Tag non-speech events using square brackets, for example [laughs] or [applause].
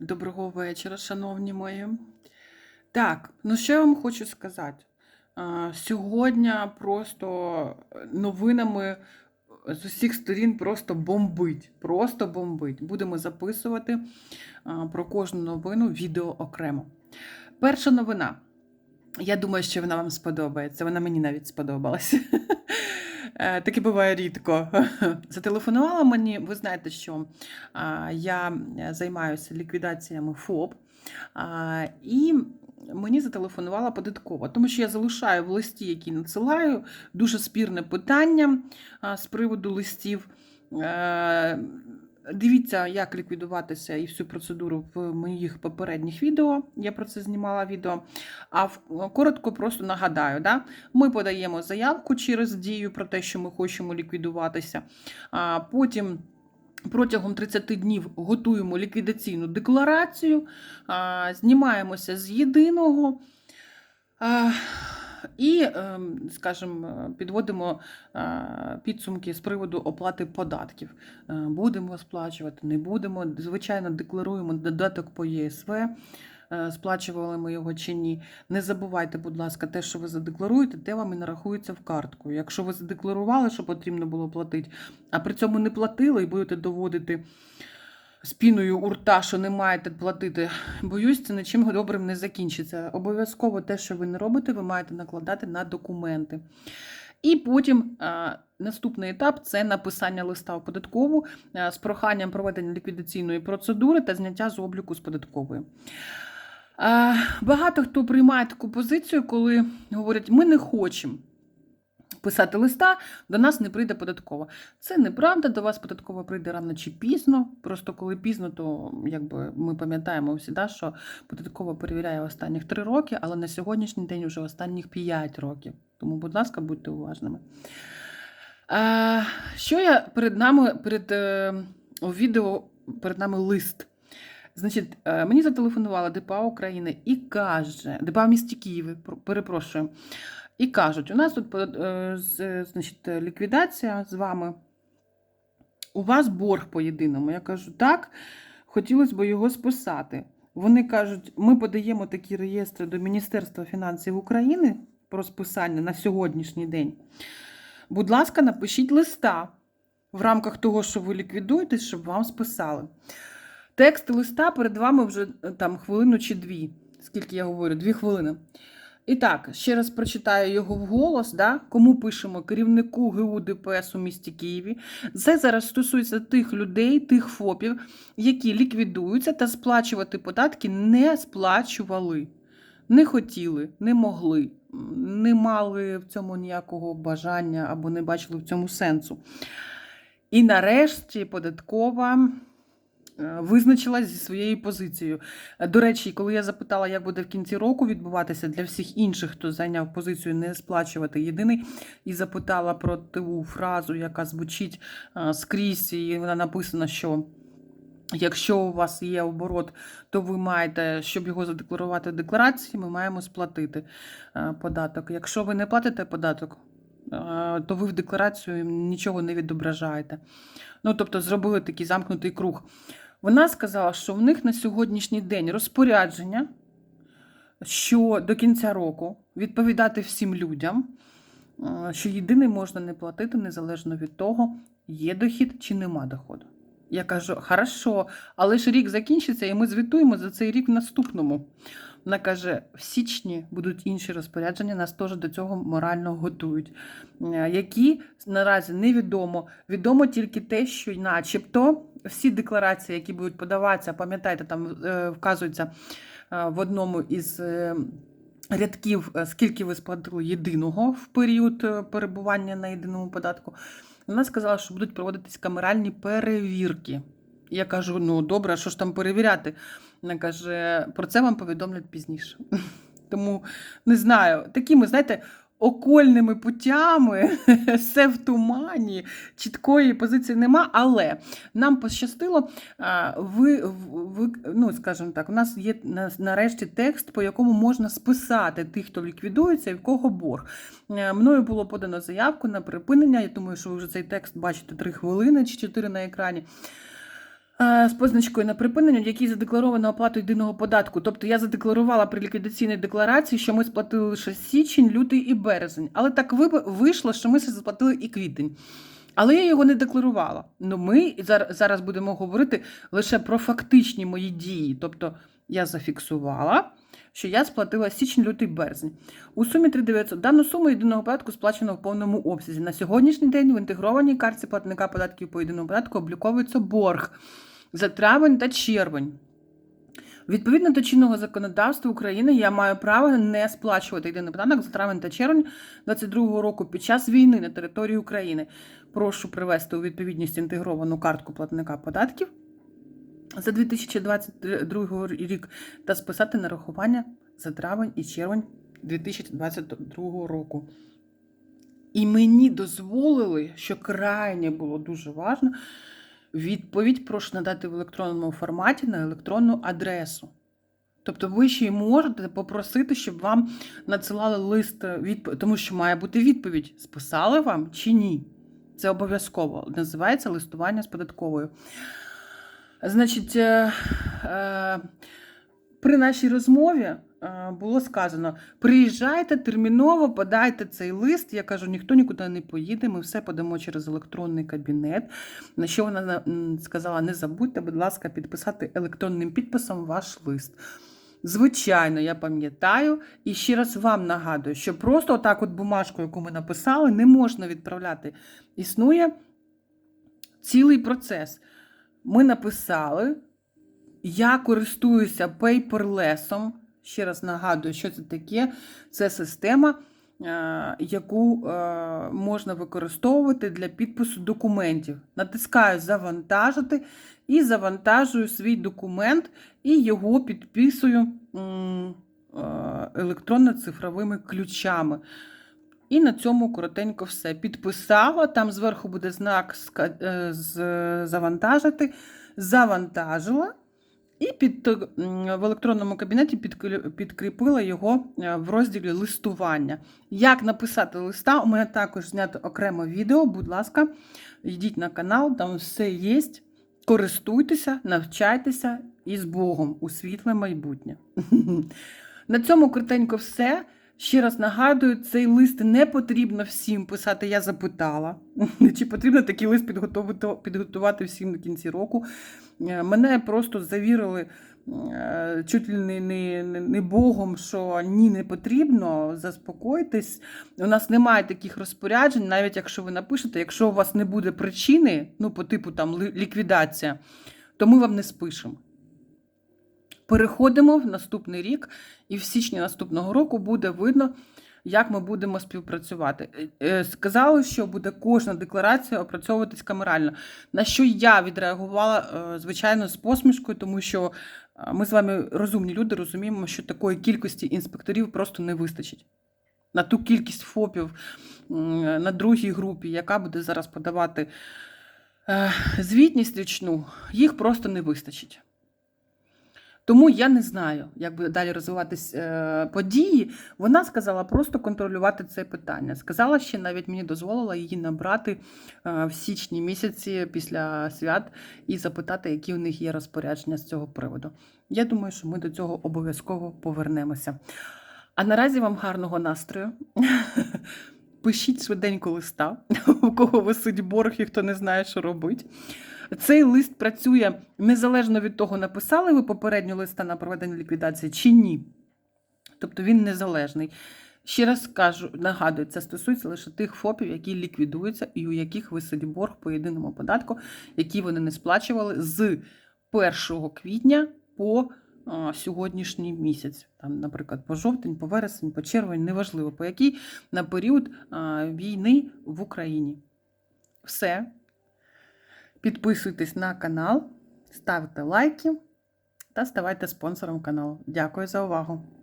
Доброго вечора, шановні мої. Так, ну що я вам хочу сказати? Сьогодні просто новинами з усіх сторін просто бомбить. Просто бомбить. Будемо записувати про кожну новину відео окремо. Перша новина. Я думаю, що вона вам сподобається. Вона мені навіть сподобалася. [laughs] Е, Таке буває рідко. [laughs] Зателефонувала мені. Ви знаєте, що я е, займаюся ліквідаціями ФОП. І мені зателефонувала податкова, тому що я залишаю в листі, який надсилаю, дуже спірне питання з приводу листів. Дивіться, як ліквідуватися і всю процедуру в моїх попередніх відео. Я про це знімала відео. А в- коротко просто нагадаю, да? ми подаємо заявку через дію про те, що ми хочемо ліквідуватися. А потім протягом 30 днів готуємо ліквідаційну декларацію, а, знімаємося з єдиного. А, І, ем, скажімо, підводимо е, підсумки з приводу оплати податків. Е, Будемо сплачувати, не будемо. Звичайно, декларуємо додаток по ЄСВ, е, сплачували ми його чи ні. Не забувайте, будь ласка, те, що ви задекларуєте, те вам і нарахується в картку. Якщо ви задекларували, що потрібно було платити, а при цьому не платили і будете доводити з піною у рта, що не маєте платити, боюсь, це нічим добрим не закінчиться. Обов'язково те, що ви не робите, ви маєте накладати на документи. І потім а, наступний етап це написання листа в податкову а, з проханням проведення ліквідаційної процедури та зняття з обліку з податкової. А, багато хто приймає таку позицію, коли говорять, ми не хочемо писати листа, до нас не прийде податкова. Це неправда, до вас податкова прийде рано чи пізно. Просто коли пізно, то якби ми пам'ятаємо всі, да, що податкова перевіряє останніх три роки, але на сьогоднішній день вже останніх 5 років. Тому, будь ласка, будьте уважними. А, що я перед нами, перед е, у відео перед нами лист. Значить, е, мені зателефонувала ДПА України і каже, ДПА місті Києві, перепрошую. І кажуть, у нас тут е, значить, ліквідація з вами. У вас борг по єдиному. Я кажу, так, хотілося б його списати. Вони кажуть, ми подаємо такі реєстри до Міністерства фінансів України про списання на сьогоднішній день. Будь ласка, напишіть листа в рамках того, що ви ліквідуєте, щоб вам списали. Текст листа перед вами вже е, там хвилину чи дві. Скільки я говорю, дві хвилини. І так, ще раз прочитаю його вголос, да? кому пишемо керівнику ГУ ДПС у місті Києві. Це зараз стосується тих людей, тих ФОПів, які ліквідуються та сплачувати податки не сплачували, не хотіли, не могли, не мали в цьому ніякого бажання або не бачили в цьому сенсу. І нарешті податкова визначилась зі своєю позицією. Е, До речі, коли я запитала, як буде в кінці року відбуватися для всіх інших, хто зайняв позицію не сплачувати єдиний, і запитала про ту фразу, яка звучить е, скрізь, і вона написана, що. Якщо у вас є оборот, то ви маєте, щоб його задекларувати в декларації, ми маємо сплатити е, податок. Якщо ви не платите податок, е, то ви в декларацію нічого не відображаєте. Ну, тобто, зробили такий замкнутий круг. Вона сказала, що в них на сьогоднішній день розпорядження, що до кінця року відповідати всім людям, е, що єдиний можна не платити незалежно від того, є дохід чи нема доходу. Я кажу, хорошо, але ж рік закінчиться, і ми звітуємо за цей рік в наступному. Вона каже: в січні будуть інші розпорядження, нас теж до цього морально готують. Е, Які наразі невідомо. Відомо тільки те, що, начебто, всі декларації, які будуть подаватися, пам'ятаєте, там е, вказується е, в одному із. е, Рядків, скільки ви сплатили єдиного в період перебування на єдиному податку. Вона сказала, що будуть проводитись камеральні перевірки. Я кажу: ну добре, що ж там перевіряти? Вона каже, про це вам повідомлять пізніше. [laughs] Тому не знаю, такими, знаєте, окольними путями, [laughs] все в тумані, чіткої позиції нема, але нам пощастило, ви, ви ну, скажімо так, у нас є на- нарешті текст, по якому можна списати тих, хто ліквідується і в кого борг. Е, Мною було подано заявку на припинення. Я думаю, що ви вже цей текст бачите 3 хвилини чи 4 на екрані. Е, З позначкою на припинення, в якій задекларовано оплату єдиного податку. Тобто я задекларувала при ліквідаційній декларації, що ми сплатили лише січень, лютий і березень. Але так ви- вийшло, що ми сплатили і квітень. Але я його не декларувала. Ну, ми зар- зараз будемо говорити лише про фактичні мої дії. Тобто я зафіксувала, що я сплатила січень, лютий, березень. У сумі 3900 дану суму єдиного податку сплачено в повному обсязі. На сьогоднішній день в інтегрованій картці платника податків по єдиному податку обліковується борг за травень та червень. Відповідно до чинного законодавства України я маю право не сплачувати єдиний податок за травень та червень 2022 року під час війни на території України. Прошу привести у відповідність інтегровану картку платника податків за 2022 рік та списати нарахування за травень і червень 2022 року. І мені дозволили, що крайне було дуже важно, відповідь прошу надати в електронному форматі на електронну адресу. Тобто ви ще й можете попросити, щоб вам надсилали лист відповідь, тому що має бути відповідь: списали вам чи ні. Це обов'язково. Називається листування з податковою. Значить, е, е, при нашій розмові е, було сказано: приїжджайте терміново, подайте цей лист. Я кажу, ніхто нікуди не поїде, ми все подамо через електронний кабінет. На що вона сказала: не забудьте, будь ласка, підписати електронним підписом ваш лист. Звичайно, я пам'ятаю і ще раз вам нагадую, що просто отак от бумажку, яку ми написали, не можна відправляти. Існує цілий процес. Ми написали, я користуюся пейперлесом. Ще раз нагадую, що це таке. Це система, е, яку е, можна використовувати для підпису документів. Натискаю Завантажити і завантажую свій документ і його підписую е, електронно-цифровими ключами. І на цьому коротенько все. Підписала, там зверху буде знак е, завантажити. Завантажила і під, в електронному кабінеті підкріпила його е, в розділі листування. Як написати листа, у мене також знято окреме відео. Будь ласка, йдіть на канал, там все є. Користуйтеся, навчайтеся і з Богом у світле майбутнє. [laughs] На цьому коротенько все. Ще раз нагадую, цей лист не потрібно всім писати. Я запитала, [laughs] чи потрібно такий лист підготувати, всім на кінці року. Е, Мене просто завірили е, чуть ли не, не- не Богом, що ні, не потрібно. Заспокойтесь. У нас немає таких розпоряджень, навіть якщо ви напишете, якщо у вас не буде причини, ну, по типу там ліквідація, то ми вам не спишемо. Переходимо в наступний рік, і в січні наступного року буде видно, як ми будемо співпрацювати. Е, е, Сказали, що буде кожна декларація опрацьовуватись камерально. На що я відреагувала, е, звичайно, з посмішкою, тому що ми з вами розумні люди розуміємо, що такої кількості інспекторів просто не вистачить. На ту кількість ФОПів на другій групі, яка буде зараз подавати звітність річну, їх просто не вистачить. Тому я не знаю, як буде далі розвиватись е, події. Вона сказала просто контролювати це питання. Сказала ще навіть мені дозволила її набрати е, в січні місяці після свят і запитати, які у них є розпорядження з цього приводу. Я думаю, що ми до цього обов'язково повернемося. А наразі вам гарного настрою. [laughs] Пишіть швиденько листа, [laughs] у кого висить борг і хто не знає, що робить. Цей лист працює незалежно від того, написали ви попередньо листа на проведення ліквідації чи ні. Тобто він незалежний. Ще раз кажу, нагадую, це стосується лише тих ФОПів, які ліквідуються і у яких висить борг по єдиному податку, який вони не сплачували з 1 квітня по а, сьогоднішній місяць. Там, наприклад, по жовтень, по вересень, по червень, неважливо по який, на період а, війни в Україні. Все. Підписуйтесь на канал, ставте лайки та ставайте спонсором каналу. Дякую за увагу!